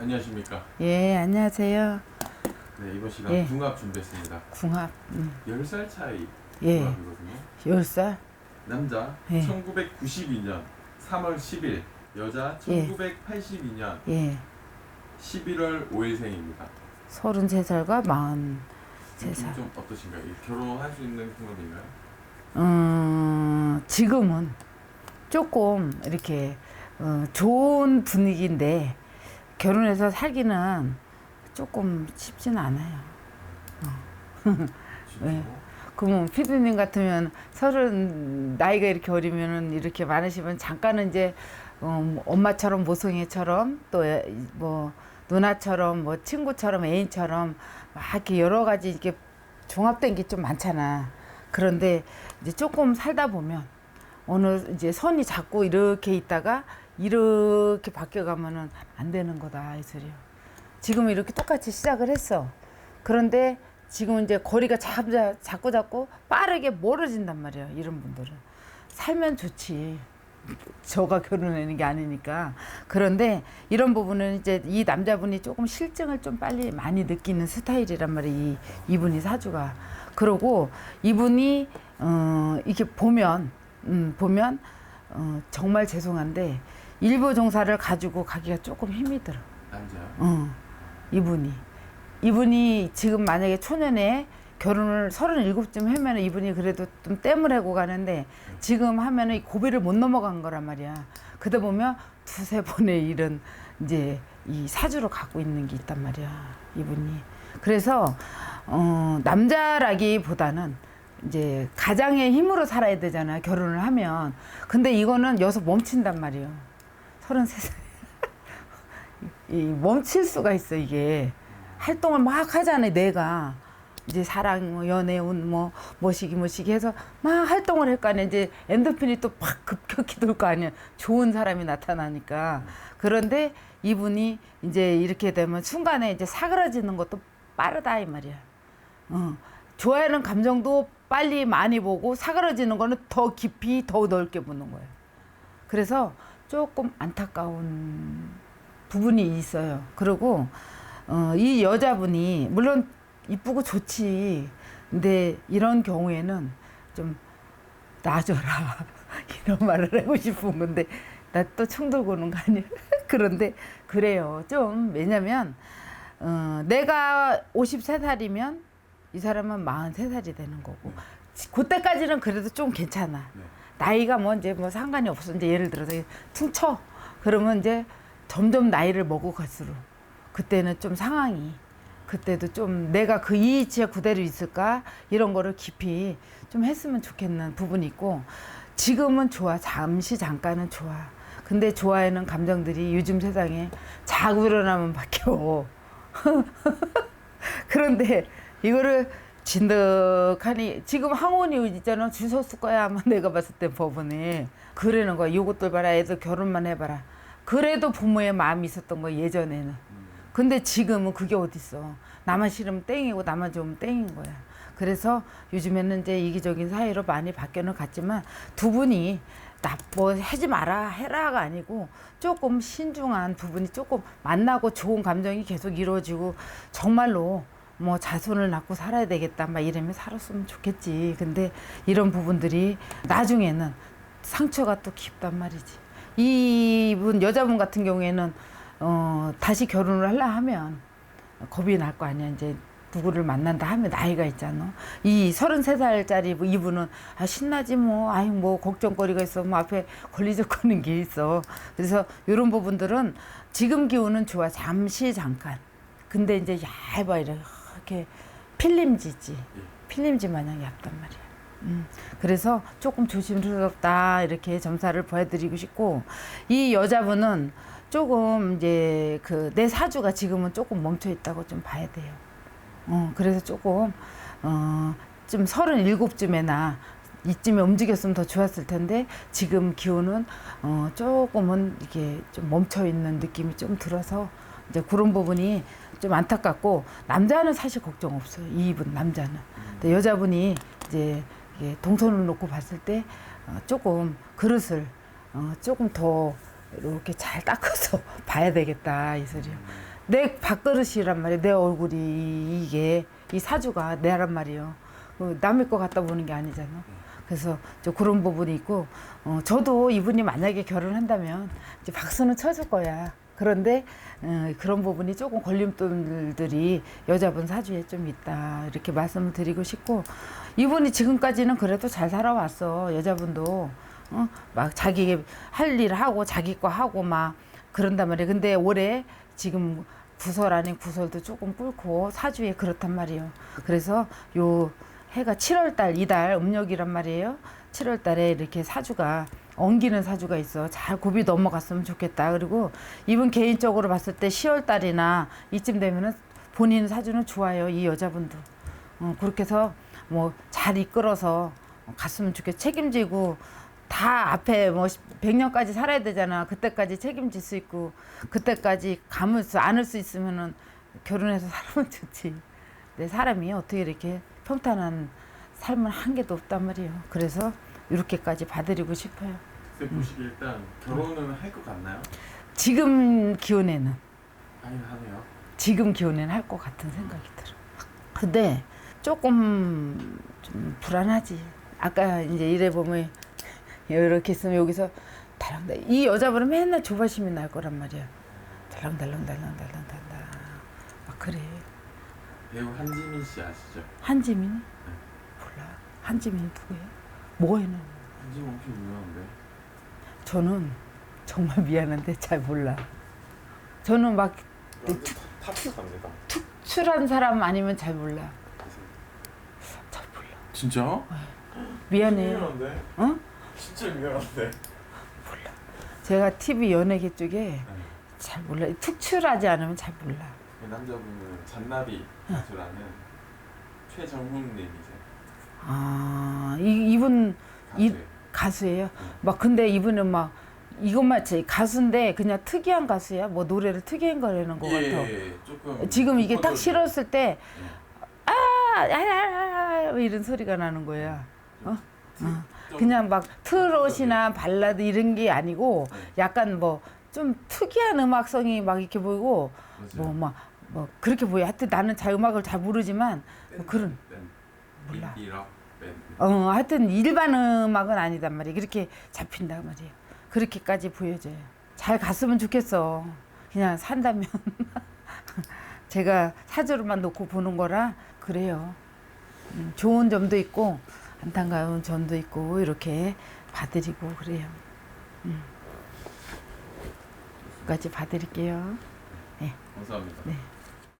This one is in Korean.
안녕하십니까. 예, 안녕하세요. 네, 이번 시간 예. 궁합 준비했습니다. 궁합, 음, 10살 차이 예, 궁합이거든요. 열 살, 남자 예. 1992년 3월 10일, 여자 예. 1982년 예, 11월 5일생입니다. 서른세 살과 마흔 세 느낌 살. 좀 어떠신가요? 이 결혼할 수 있는 궁합인가요? 음, 지금은 조금 이렇게 어, 좋은 분위기인데 결혼해서 살기는 조금 쉽지는 않아요. 진짜로? 네. 그러면 피디님 같으면 서른 나이가 이렇게 어리면은 이렇게 많으시면 잠깐은 이제 어, 엄마처럼 모성애처럼 또 뭐 누나처럼 뭐 친구처럼 애인처럼 막 이렇게 여러 가지 이렇게 종합된 게 좀 많잖아. 그런데 이제 조금 살다 보면 어느 이제 선이 자꾸 이렇게 있다가 이렇게 바뀌어가면은 안 되는 거다 이 소리요. 지금은 이렇게 똑같이 시작을 했어. 그런데 지금 이제 거리가 자꾸 자꾸 자꾸 빠르게 멀어진단 말이에요. 이런 분들은 살면 좋지. 저가 결혼하는 게 아니니까. 그런데 이런 부분은 이제 이 남자분이 조금 실증을 좀 빨리 많이 느끼는 스타일이란 말이에요. 이, 이분이 사주가. 그러고 이분이 어 이렇게 보면 음 보면 어 정말 죄송한데 일부 종사를 가지고 가기가 조금 힘이 들어. 남자요? 어, 이분이. 이분이 지금 만약에 초년에 결혼을 서른일곱쯤 하면 이분이 그래도 좀 땜을 하고 가는데 지금 하면은 이 고비를 못 넘어간 거란 말이야. 그러다 보면 두세 번의 일은 이제 이 사주로 갖고 있는 게 있단 말이야. 이분이. 그래서, 어, 남자라기보다는 이제 가장의 힘으로 살아야 되잖아. 결혼을 하면. 근데 이거는 여기서 멈춘단 말이에요. 서른세 살. 이 멈출 수가 있어 이게. 활동을 막 하잖아요 내가. 이제 사랑 뭐 연애운 뭐 뭐시기 뭐시기 해서 막 활동을 할거 아니야. 이제 엔도핀이 또 팍 급격히 돌 거 아니야. 좋은 사람이 나타나니까. 그런데 이분이 이제 이렇게 되면 순간에 이제 사그라지는 것도 빠르다 이 말이야. 어. 좋아하는 감정도 빨리 많이 보고 사그라지는 거는 더 깊이 더 넓게 보는 거예요. 그래서 조금 안타까운 부분이 있어요. 그리고 어, 이 여자분이 물론 이쁘고 좋지. 근데 이런 경우에는 좀 놔줘라 이런 말을 하고 싶은 건데 나 또 충돌 오는 거 아니야? 그런데 그래요. 좀 왜냐면 어, 내가 53살이면 이 사람은 43살이 되는 거고 그때까지는 그래도 좀 괜찮아. 네. 나이가 뭐 이제 뭐 상관이 없어. 이제 예를 들어서 퉁쳐. 그러면 이제 점점 나이를 먹어갈수록 그때는 좀 상황이 그때도 좀 내가 그 이치에 그대로 있을까 이런 거를 깊이 좀 했으면 좋겠는 부분이 있고 지금은 좋아. 잠시 잠깐은 좋아. 근데 좋아하는 감정들이 요즘 세상에 자고 일어나면 바뀌어. 그런데 이거를 진득하니 지금 항원이 있잖아 줄 섰을 거야. 아마 내가 봤을 때 법원에 그러는 거야. 요것들 봐라. 애들 결혼만 해봐라. 그래도 부모의 마음이 있었던 거야 예전에는. 근데 지금은 그게 어딨어. 나만 싫으면 땡이고 나만 좋으면 땡인 거야. 그래서 요즘에는 이제 이기적인 사회로 많이 바뀌어는 갔지만 두 분이 나뭐 하지 마라 해라가 아니고 조금 신중한 부분이 조금 만나고 좋은 감정이 계속 이루어지고 정말로 뭐 자손을 낳고 살아야 되겠다 막 이러면 살았으면 좋겠지. 근데 이런 부분들이 나중에는 상처가 또 깊단 말이지. 이분 여자분 같은 경우에는 어 다시 결혼을 하려 하면 겁이 날 거 아니야. 이제 누구를 만난다 하면 나이가 있잖아. 이 서른세 살짜리 뭐 이분은 아 신나지 뭐. 아이 뭐 걱정거리가 있어. 뭐 앞에 걸리적거리는 게 있어. 그래서 이런 부분들은 지금 기운은 좋아. 잠시 잠깐. 근데 이제 얇아 이 렇게 필름지지 필름지 마냥 얇단 말이야. 음, 그래서 조금 조심스럽다 이렇게 점사를 보여드리고 싶고 이 여자분은 조금 이제 그 내 사주가 지금은 조금 멈춰 있다고 좀 봐야 돼요. 어, 그래서 조금 어, 좀 서른일곱쯤에나 이쯤에 움직였으면 더 좋았을 텐데 지금 기운은 어, 조금은 이게 좀 멈춰 있는 느낌이 좀 들어서 이제 그런 부분이 좀 안타깝고 남자는 사실 걱정 없어요. 이분 남자는. 근데 여자분이 이제 동선을 놓고 봤을 때 어, 조금 그릇을 어, 조금 더 이렇게 잘 닦아서 봐야 되겠다 이 소리요. 내 밥그릇이란 말이야. 내 얼굴이 이게 이 사주가 내란 말이요. 어, 남의 거 갖다 보는 게 아니잖아. 그래서 좀 그런 부분이 있고 어, 저도 이분이 만약에 결혼한다면 이제 박수는 쳐줄 거야. 그런데 어, 그런 부분이 조금 걸림돌들이 여자분 사주에 좀 있다 이렇게 말씀을 드리고 싶고 이분이 지금까지는 그래도 잘 살아왔어 여자분도 어? 막 자기 할 일 하고 자기 거 하고 막 그런단 말이야. 근데 올해 지금 구설 아닌 구설도 조금 꿇고 사주에 그렇단 말이에요. 그래서 요 해가 7월 달 이달 음력이란 말이에요. 7월 달에 이렇게 사주가 엉기는 사주가 있어. 잘 곱이 넘어갔으면 좋겠다. 그리고 이분 개인적으로 봤을 때 10월 달이나 이쯤 되면은 본인 사주는 좋아요. 이 여자분도. 어, 그렇게 해서 뭐 잘 이끌어서 갔으면 좋겠 책임지고 다 앞에 뭐 100년까지 살아야 되잖아. 그때까지 책임질 수 있고 그때까지 감을 수 안을 수 있으면은 결혼해서 살면 좋지. 내 사람이 어떻게 이렇게 평탄한 삶을 한 개도 없단 말이에요. 그래서 이렇게까지 봐드리고 싶어요. 쌤 보시기 일단 결혼은 할 것 같나요? 지금 기온에는 아니 하네요. 지금 기온에는 할 것 같은 생각이 들어. 근데 조금 좀 불안하지. 아까 이제 이래 보면 이렇게 있으면 여기서 달랑달. 이 여자분은 맨날 조바심이 날 거란 말이야. 달랑달랑 달랑달랑 달랑. 막 그래. 배우 한지민 씨 아시죠? 한지민? 몰라. 한지민이 누구야? 뭐해는? 한지민 엄청 유명한데. 저는 정말 미안한데 잘 몰라. 저는 막 탑스 갑니다. 출한 사람 아니면 잘 몰라. 잘 몰라. 진짜? 미안해요. 유명한데? 어? 진짜 유명한데. 제가 TV 연예계 쪽에 잘 몰라. 특출하지 않으면 잘 몰라. 이 남자분은 잔나비 가수라는 최정훈 님이세요. 아, 이, 이분 이- 가수예요. 가수예요. 막 근데 이분은 막 이것만 제 가수인데 그냥 특이한 가수야. 뭐 노래를 특이한 거라는 것 예, 같아. 예, 조금 지금 이게 딱 실었을 때 예. 아, 야야야 이런 소리가 나는 거야. 어? 어. 좀- 그냥 막 트롯이나 발라드 이런 게 아니고 네. 약간 뭐 좀 특이한 음악성이 막 이렇게 보이고. 뭐 막 뭐 그렇게 보여. 하여튼 나는 잘 음악을 잘 모르지만 뭐 그런 밴드, 몰라. 어 하여튼 일반 음악은 아니단 말이야. 그렇게 잡힌단 말이야. 그렇게까지 보여줘요. 잘 갔으면 좋겠어. 그냥 산다면 제가 사주로만 놓고 보는 거라 그래요. 음, 좋은 점도 있고 안타까운 점도 있고 이렇게 봐드리고 그래요. 음. 까지 봐드릴게요. 감사합니다. 네.